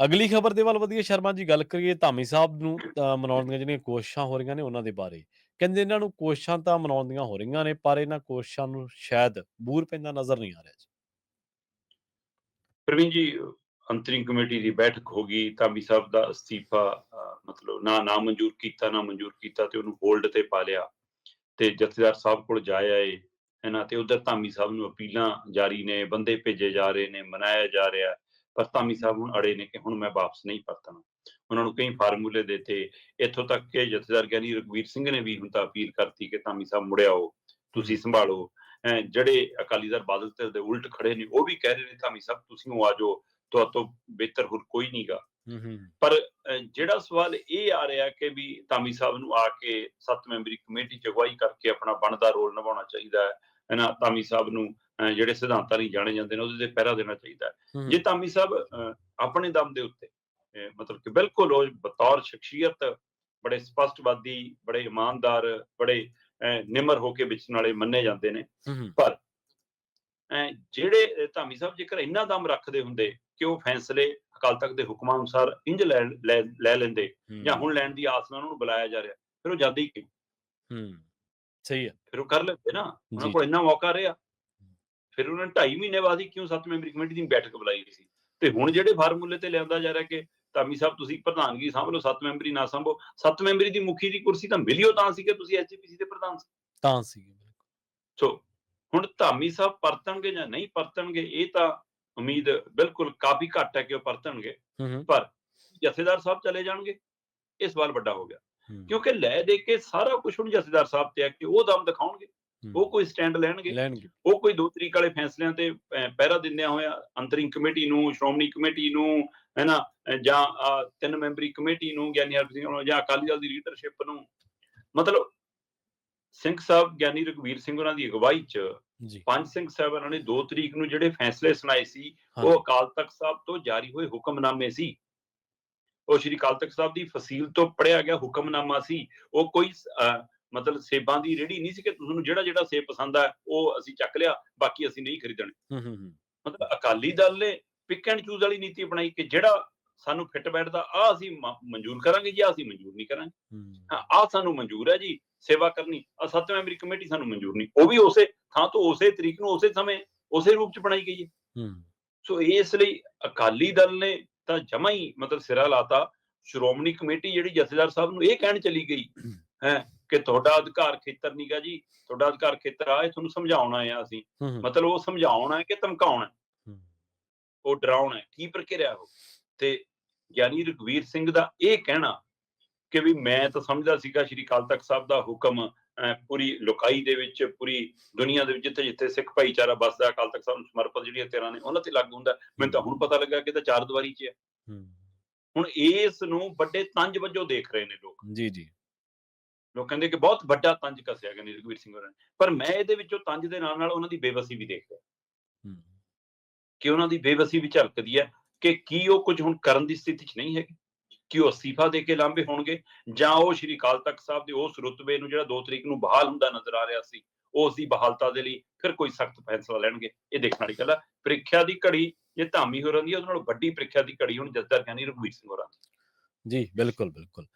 ਅਗਲੀ ਖਬਰ ਦੇ ਵੱਲ ਵਧੀਆ ਸ਼ਰਮਾ ਜੀ ਗੱਲ ਕਰੀਏ ਧਾਮੀ ਸਾਹਿਬ ਨੂੰ ਅ, ਮਨਾਉਣ ਦੀਆਂ ਜਿਹੜੀਆਂ ਕੋਸ਼ਿਸ਼ਾਂ ਹੋ ਰਹੀਆਂ ਨੇ ਉਹਨਾਂ ਦੇ ਬਾਰੇ। ਕਹਿੰਦੇ ਇਹਨਾਂ ਨੂੰ ਕੋਸ਼ਿਸ਼ਾਂ ਤਾਂ ਮਨਾਉਣ ਦੀਆਂ ਹੋ ਰਹੀਆਂ ਨੇ ਪਰ ਇਹਨਾਂ ਕੋਸ਼ਿਸ਼ਾਂ ਨੂੰ ਸ਼ਾਇਦ ਬੂਰ ਪੈਂਦਾ ਨਜ਼ਰ ਨਹੀਂ ਆ ਰਿਹਾ ਜੀ। ਪ੍ਰਵੀਨ ਜੀ ਅੰਤਰਿੰਗ ਕਮੇਟੀ ਦੀ ਬੈਠਕ ਹੋ ਗਈ ਧਾਮੀ ਸਾਹਿਬ ਦਾ ਅਸਤੀਫਾ ਅਹ, ਮਤਲਬ ਨਾ ਨਾ ਮਨਜ਼ੂਰ ਕੀਤਾ ਨਾ ਮਨਜ਼ੂਰ ਕੀਤਾ ਤੇ ਉਹਨੂੰ ਹੋਲਡ ਤੇ ਪਾ ਲਿਆ ਤੇ ਜਥੇਦਾਰ ਸਾਹਿਬ ਕੋਲ ਜਾਇਆ ਏ ਇਹਨਾਂ ਤੇ ਉਧਰ ਧਾਮੀ ਸਾਹਿਬ ਨੂੰ ਅਪੀਲਾਂ ਜਾਰੀ ਨੇ ਬੰਦੇ ਭੇਜੇ ਜਾ ਰਹੇ ਨੇ ਮਨਾਇਆ ਜਾ ਰਿਹਾ। ਪਰ ਧਾਮੀ ਸਾਹਿਬ ਹੁਣ ਅੜੇ ਨੇ ਕਿ ਹੁਣ ਮੈਂ ਵਾਪਸ ਨਹੀਂ ਪਰਤਣਾ। ਉਹਨਾਂ ਨੂੰ ਕਈ ਫਾਰਮੂਲੇ ਦਿੱਤੇ। ਇੱਥੋਂ ਤੱਕ ਕਿ ਜਥੇਦਾਰ ਗਿਆਨੀ ਰਘਵੀਰ ਸਿੰਘ ਨੇ ਵੀ ਹੁਣ ਤਾਂ ਅਪੀਲ ਕਰਤੀ ਕਿ ਧਾਮੀ ਸਾਹਿਬ ਮੁੜਿਆਓ ਤੁਸੀਂ ਸੰਭਾਲੋ। ਜਿਹੜੇ ਅਕਾਲੀ ਦਲ ਬਾਦਲ ਧਿਰ ਦੇ ਉਲਟ ਖੜੇ ਨੇ ਉਹ ਵੀ ਕਹਿ ਰਹੇ ਨੇ ਧਾਮੀ ਸਾਹਿਬ ਤੁਸੀਂ ਉਹ ਆ ਜਾਓ ਤੁਹਾਡੇ ਤੋਂ ਬਿਹਤਰ ਹੋਰ ਕੋਈ ਨਹੀਂਗਾ ਪਰ ਜਿਹੜਾ ਸਵਾਲ ਇਹ ਆ ਰਿਹਾ ਕਿ ਵੀ ਧਾਮੀ ਸਾਹਿਬ ਨੂੰ ਆ ਕੇ ਸੱਤ ਮੈਂਬਰੀ ਕਮੇਟੀ ਚ ਅਗਵਾਈ ਕਰਕੇ ਆਪਣਾ ਬਣਦਾ ਰੋਲ ਨਿਭਾਉਣਾ ਚਾਹੀਦਾ ਹੈ ਇਹਨਾਂ ਧਾਮੀ ਸਾਹਿਬ ਨੂੰ ਜਿਹੜੇ ਸਿਧਾਂਤਾਂ ਲਈ ਜਾਣੇ ਜਾਂਦੇ ਨੇ ਉਹਦੇ ਤੇ ਪਹਿਰਾ ਦੇਣਾ ਚਾਹੀਦਾ ਹੈ। ਜੇ ਧਾਮੀ ਸਾਹਿਬ ਆਪਣੇ ਦਮ ਦੇ ਉੱਤੇ ਮਤਲਬ ਕਿ ਬਿਲਕੁਲ ਉਹ ਬਤੌਰ ਸ਼ਖਸੀਅਤ ਬੜੇ ਸਪਸ਼ਟਵਾਦੀ ਬੜੇ ਇਮਾਨਦਾਰ ਬੜੇ ਨਿਮਰ ਹੋ ਕੇ ਵਿੱਚ ਨਾਲੇ ਮੰਨੇ ਜਾਂਦੇ ਨੇ ਅਹ ਜਿਹੜੇ ਧਾਮੀ ਸਾਹਿਬ ਜੇਕਰ ਇੰਨਾ ਦਮ ਰੱਖਦੇ ਹੁੰਦੇ ਕਿ ਉਹ ਫੈਸਲੇ ਅਕਾਲ ਤਖਤ ਦੇ ਹੁਕਮਾਂ ਅਨੁਸਾਰ ਇੰਜ ਲੈ ਲੈ ਲੈ ਲੈਂਦੇ ਜਾਂ ਹੁਣ ਲੈਣ ਦੀ ਆਸ ਨਾਲ ਉਹਨਾਂ ਨੂੰ ਬੁਲਾਇਆ ਜਾ ਰਿਹਾ ਫਿਰ ਉਹ ਜਾਂਦੇ ਹੀ ਕਿਉਂ? ਹੂੰ। ਸਹੀ ਹੈ। ਫਿਰ ਉਹ ਕਰ ਲੈਂਦੇ ਨਾ ਉਹਨਾਂ ਕੋਲ ਇੰਨਾ ਮੌਕਾ ਰਿਹਾ। ਫਿਰ ਉਹਨਾਂ ਨੇ 2.5 ਮਹੀਨੇ ਬਾਅਦ ਹੀ ਕਿਉਂ ਸੱਤ ਮੈਂਬਰੀ ਕਮੇਟੀ ਦੀ ਬੈਠਕ ਬੁਲਾਈ ਸੀ? ਤੇ ਹੁਣ ਜਿਹੜੇ ਫਾਰਮੂਲੇ ਤੇ ਲਿਆਂਦਾ ਜਾ ਰਿਹਾ ਕਿ ਧਾਮੀ ਸਾਹਿਬ ਤੁਸੀਂ ਪ੍ਰਧਾਨਗੀ ਸੰਭ ਲਓ ਸੱਤ ਮੈਂਬਰੀ ਨਾ ਸੰਭੋ ਸੱਤ ਮੈਂਬਰੀ ਦੀ ਮੁਖੀ ਦੀ ਕੁਰਸੀ ਤਾਂ ਮਿਲਿਓ ਤਾਂ ਸੀ ਕਿ ਤੁਸੀਂ ਐਸਜੀਪੀਸੀ ਦੇ ਪ੍ਰਧਾਨ ਸੀ। ਤਾਂ ਸੀ ਸੋ ਹੁਣ ਧਾਮੀ ਸਾਹਿਬ ਪਰਤਣਗੇ ਜਾਂ ਨਹੀਂ ਪਰਤਣਗੇ ਇਹ ਤਾਂ ਉਮੀਦ ਬਿਲਕੁਲ ਕਾਫੀ ਘੱਟ ਹੈ ਕਿ ਉਹ ਪਰਤਣਗੇ। ਪਰ ਜਥੇਦਾਰ ਸਾਹਿਬ ਚਲੇ ਜਾਣਗੇ ਇਹ ਸਵਾਲ ਵੱਡਾ ਹੋ ਗਿਆ। ਕਿਉਂਕਿ ਲੈ ਦੇ ਕੇ ਸਾਰਾ ਕੁਝ ਹੁਣ ਜਥੇਦਾਰ ਸਾਹਿਬ ਤੇ ਹੈ ਕਿ ਉਹ ਦਮ ਦਿਖਾਉਣਗੇ ਉਹ ਕੋਈ ਸਟੈਂਡ ਲੈਣਗੇ। ਉਹ ਕੋਈ ਦੋ ਤਰੀਕ ਵਾਲੇ ਫੈਸਲਿਆਂ ਤੇ ਪਹਿਰਾ ਦਿੰਦਿਆਂ ਹੋਇਆ ਅੰਤਰਿੰਗ ਕਮੇਟੀ ਨੂੰ ਸ਼੍ਰੋਮਣੀ ਕਮੇਟੀ ਨੂੰ ਹੈਨਾ ਜਾਂ ਤਿੰਨ ਮੈਂਬਰੀ ਕਮੇਟੀ ਨੂੰ ਗਿਆਨੀ ਹਰਪ੍ਰੀਤ ਸਿੰਘ ਨੂੰ ਜਾਂ ਅਕਾਲੀ ਦਲ ਦੀ ਲੀਡਰਸ਼ਿਪ ਨੂੰ। ਮਤਲਬ ਸਿੰਘ ਸਾਹਿਬ ਗਿਆਨੀ ਰਘਵੀਰ ਸਿੰਘ ਉਹਨਾਂ ਦੀ ਅਗਵਾਈ 'ਚ ਪੰਜ ਸਿੰਘ ਸਾਹਿਬਾਨਾਂ ਨੇ 2 ਤਰੀਕ ਨੂੰ ਜਿਹੜੇ ਫੈਸਲੇ ਸੁਣਾਏ ਸੀ ਉਹ ਅਕਾਲ ਤਖਤ ਸਾਹਿਬ ਤੋਂ ਜਾਰੀ ਹੋਏ ਹੁਕਮਨਾਮੇ ਸੀ। ਉਹ ਸ਼੍ਰੀ ਅਕਾਲ ਤਖਤ ਸਾਹਿਬ ਦੀ ਫਸੀਲ ਤੋਂ ਪੜਿਆ ਗਿਆ ਹੁਕਮਨਾਮਾ ਸੀ। ਉਹ ਕੋਈ ਮਤਲਬ ਸੇਬਾਂ ਦੀ ਰੇੜੀ ਨਹੀਂ ਸੀ ਕਿ ਤੁਹਾਨੂੰ ਜਿਹੜਾ ਜਿਹੜਾ ਸੇਬ ਪਸੰਦ ਆ ਉਹ ਅਸੀਂ ਚੱਕ ਲਿਆ ਬਾਕੀ ਅਸੀਂ ਨਹੀਂ ਖਰੀਦਣੇ। ਹੂੰ ਹੂੰ ਹੂੰ। ਮਤਲਬ ਅਕਾਲੀ ਦਲ ਨੇ ਪਿਕ ਐਂਡ ਚੂਜ਼ ਵਾਲੀ ਨੀਤੀ ਅਪਣਾਈ ਕਿ ਜਿਹੜਾ ਸਾਨੂੰ ਫਿੱਟ ਬੈਠਦਾ ਆ ਅਸੀਂ ਮਨਜ਼ੂਰ ਕਰਾਂਗੇ ਜੀ ਆਹ ਅਸੀਂ ਮਨਜ਼ੂਰ ਨਹੀਂ ਕਰਾਂਗੇ। ਆ ਸਾਨੂੰ ਮਨਜ਼ੂਰ ਹੈ ਜੀ ਸੇਵਾ ਕਰਨੀ ਆ ਸੱਤ ਮੈਂਬਰੀ ਕਮੇਟੀ ਸਾਨੂੰ ਮਨਜ਼ੂਰ ਨਹੀਂ। ਉਹ ਵੀ ਉਸੇ ਥਾਂ ਤੋਂ ਉਸੇ ਤਰੀਕ ਨੂੰ ਉਸੇ ਸਮੇਂ ਉਸੇ ਰੂਪ ਚ ਬਣਾਈ ਗਈ ਹੈ। ਹੂੰ। ਸੋ ਇਸ ਲਈ ਅਕਾਲੀ ਦਲ ਨੇ ਤਾਂ ਜਮਾ ਹੀ ਮਤਲਬ ਸਿਰਾ ਲਾਤਾ। ਸ਼੍ਰੋਮਣੀ ਕਮੇਟੀ ਜਿਹੜੀ ਜਥੇਦਾਰ ਸਾਹਿਬ ਨੂੰ ਇਹ ਕਹਿਣ ਚਲੀ ਗਈ ਹੈ। ਕਿ ਤੁਹਾਡਾ ਅਧਿਕਾਰ ਖੇਤਰ ਨਹੀਂਗਾ ਜੀ ਤੁਹਾਡਾ ਅਧਿਕਾਰ ਖੇਤਰ ਆ ਇਹ ਤੁਹਾਨੂੰ ਸਮਝਾਉਣਾ ਆ ਅਸੀਂ। ਹੂੰ ਹੂੰ, ਮਤਲਬ ਉਹ ਸਮਝਾਉਣਾ ਹੈ ਕਿ ਧਮਕਾਉਣਾ ਹੈ, ਹੂੰ, ਉਹ ਡਰਾਉਣਾ ਹੈ ਕੀ ਪ੍ਰਕਿਰਿਆ ਉਹ? ਤੇ ਗਿਆਨੀ ਰਘਵੀਰ ਸਿੰਘ ਦਾ ਇਹ ਕਹਿਣਾ ਕਿ ਵੀ ਮੈਂ ਤਾਂ ਸਮਝਦਾ ਸੀਗਾ ਸ਼੍ਰੀ ਅਕਾਲ ਤਖਤ ਸਾਹਿਬ ਦਾ ਹੁਕਮ ਪੂਰੀ ਲੋਕਾਈ ਦੇ ਵਿੱਚ ਪੂਰੀ ਦੁਨੀਆ ਦੇ ਵਿੱਚ ਜਿੱਥੇ ਜਿੱਥੇ ਸਿੱਖ ਭਾਈਚਾਰਾ ਵੱਸਦਾ ਅਕਾਲ ਤਖਤ ਸਾਹਿਬ ਨੂੰ ਸਮਰਪਿਤ ਜਿਹੜੀਆਂ ਤੇਰਾਂ ਨੇ ਉਹਨਾਂ ਤੇ ਲਾਗੂ ਹੁੰਦਾ। ਮੈਨੂੰ ਤਾਂ ਹੁਣ ਪਤਾ ਲੱਗਾ ਕਿ ਤਾਂ ਚਾਰ ਦੀਵਾਰੀ 'ਚ ਹੈ ਹੁਣ ਇਸ ਨੂੰ ਵੱਡੇ ਤੰਜ ਵਜੋਂ ਦੇਖ ਰਹੇ ਨੇ ਲੋਕ। ਜੀ ਜੀ। ਲੋਕ ਕਹਿੰਦੇ ਕਿ ਬਹੁਤ ਵੱਡਾ ਤੰਜ ਕੱਸਿਆ ਗਿਆ ਰਘਵੀਰ ਸਿੰਘ ਹੋਰਾਂ ਨੇ। ਪਰ ਮੈਂ ਇਹਦੇ ਵਿੱਚੋਂ ਤੰਜ ਦੇ ਨਾਲ ਨਾਲ ਉਹਨਾਂ ਦੀ ਬੇਵਸੀ ਵੀ ਦੇਖ ਰਿਹਾ। ਹੂੰ, ਕਿ ਉਹਨਾਂ ਦੀ ਬੇਵਸੀ ਵੀ ਝਲਕਦੀ ਹੈ ਕਿ ਕੀ ਉਹ ਕੁਝ ਹੁਣ ਕਰਨ ਦੀ ਸਥਿਤੀ 'ਚ ਨਹੀਂ ਹੈਗੇ। ਕਿ ਉਹ ਅਸਤੀਫਾ ਦੇ ਕੇ ਲਾਂਭੇ ਹੋਣਗੇ ਜਾਂ ਉਹ ਸ਼੍ਰੀ ਅਕਾਲ ਤਖਤ ਸਾਹਿਬ ਦੇ ਉਸ ਰੁਤਬੇ ਨੂੰ ਜਿਹੜਾ 2 ਤਰੀਕ ਨੂੰ ਬਹਾਲ ਹੁੰਦਾ ਨਜ਼ਰ ਆ ਰਿਹਾ ਸੀ ਉਸ ਦੀ ਬਹਾਲਤਾ ਦੇ ਲਈ ਫਿਰ ਕੋਈ ਸਖਤ ਫੈਸਲਾ ਲੈਣਗੇ। ਇਹ ਦੇਖਣ ਵਾਲੀ ਗੱਲ ਹੈ ਪ੍ਰੀਖਿਆ ਦੀ ਘੜੀ ਜੇ ਧਾਮੀ ਹੋ ਰਹੀ ਹੈ ਉਹਦੇ ਨਾਲ ਵੱਡੀ ਪ੍ਰੀਖਿਆ ਦੀ ਘੜੀ ਹੁਣ ਜਸਦਰ ਗਿਆਨੀ ਰਘਵੀਰ ਸਿੰਘ ਹੋਰਾਂ ਦੀ। ਜੀ, ਬਿਲਕੁਲ ਬਿਲਕੁਲ।